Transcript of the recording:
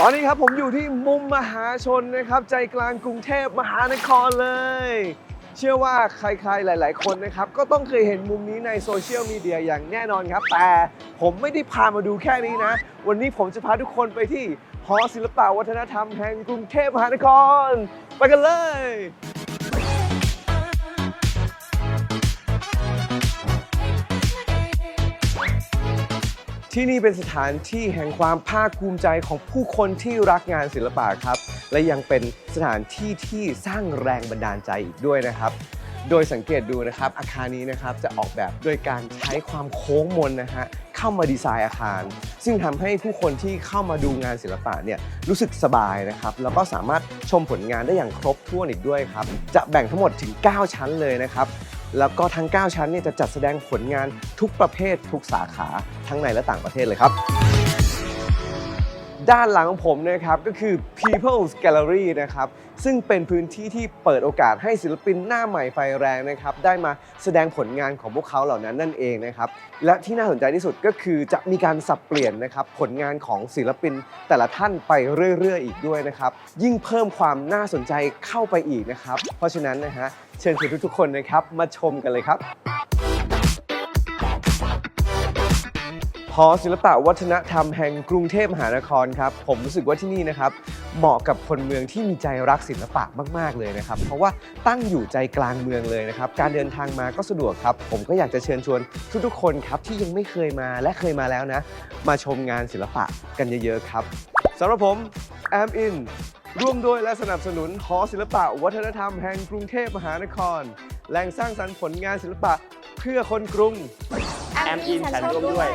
ตอนนี้ครับผมอยู่ที่มุมมหาชนนะครับ ใจกลางกรุงเทพมหานครเลย เชื่อว่าใครๆหลาย ๆ คนนะครับ ก็ต้องเคยเห็นมุมนี้ในโซเชียลมีเดียอย่างแน่นอนครับ แต่ผมไม่ได้พามาดูแค่นี้นะ วันนี้ผมจะพาทุกคนไปที่หอศิลปวัฒนธรรมแห่งกรุงเทพมหานคร ไปกันเลย ที่นี่เป็นสถานที่แห่งความภาคภูมิใจของผู้คนที่รักงานศิลปะครับ และยังเป็นสถานที่ที่สร้างแรงบันดาลใจอีกด้วยนะครับ โดยสังเกตดูนะครับ อาคารนี้นะครับจะออกแบบโดยการใช้ความโค้งมนนะฮะเข้ามาดีไซน์อาคาร ซึ่งทำให้ผู้คนที่เข้ามาดูงานศิลปะเนี่ยรู้สึกสบายนะครับ แล้วก็สามารถชมผลงานได้อย่างครบถ้วนอีกด้วยครับ จะแบ่งทั้งหมดถึง 9 ชั้นเลยนะครับ แล้วก็ทั้ง 9 ชั้นเนี่ยจะจัดแสดงผลงานทุกประเภททุกสาขาทั้งในและต่างประเทศเลยครับ ด้านหลังของผมนะครับก็คือ People's Gallery นะครับซึ่งเป็นพื้นที่ที่เปิดโอกาสให้ศิลปินหน้าใหม่ไฟแรงนะครับได้มาแสดงผลงานของพวกเขาเหล่านั้นนั่นเองนะครับและที่น่าสนใจที่สุดก็คือจะมีการสับเปลี่ยนนะครับผลงานของศิลปินแต่ละท่านไปเรื่อย ๆ อีกด้วยนะครับยิ่งเพิ่มความน่าสนใจเข้าไปอีกนะครับเพราะฉะนั้นนะฮะเชิญชวนทุกๆคนนะครับมาชมกันเลยครับ หอศิลปะวัฒนธรรมแห่งกรุงเทพมหานครครับ ผมรู้สึกว่าที่นี่นะครับ เหมาะกับคนเมืองที่มีใจรักศิลปะมาก ๆ เลยนะครับ เพราะว่าตั้งอยู่ใจกลางเมืองเลยนะครับ การเดินทางมาก็สะดวกครับ ผมก็อยากจะเชิญชวนทุกๆคนครับที่ยังไม่เคยมาและเคยมาแล้วนะ มาชมงานศิลปะกันเยอะๆครับสำหรับผมแอมอินร่วมด้วยและสนับสนุนหอศิลปะวัฒนธรรมแห่งกรุงเทพมหานคร แหล่งสร้างสรรค์ผลงานศิลปะเพื่อคนกรุง แอมอินฉันร่วมด้วย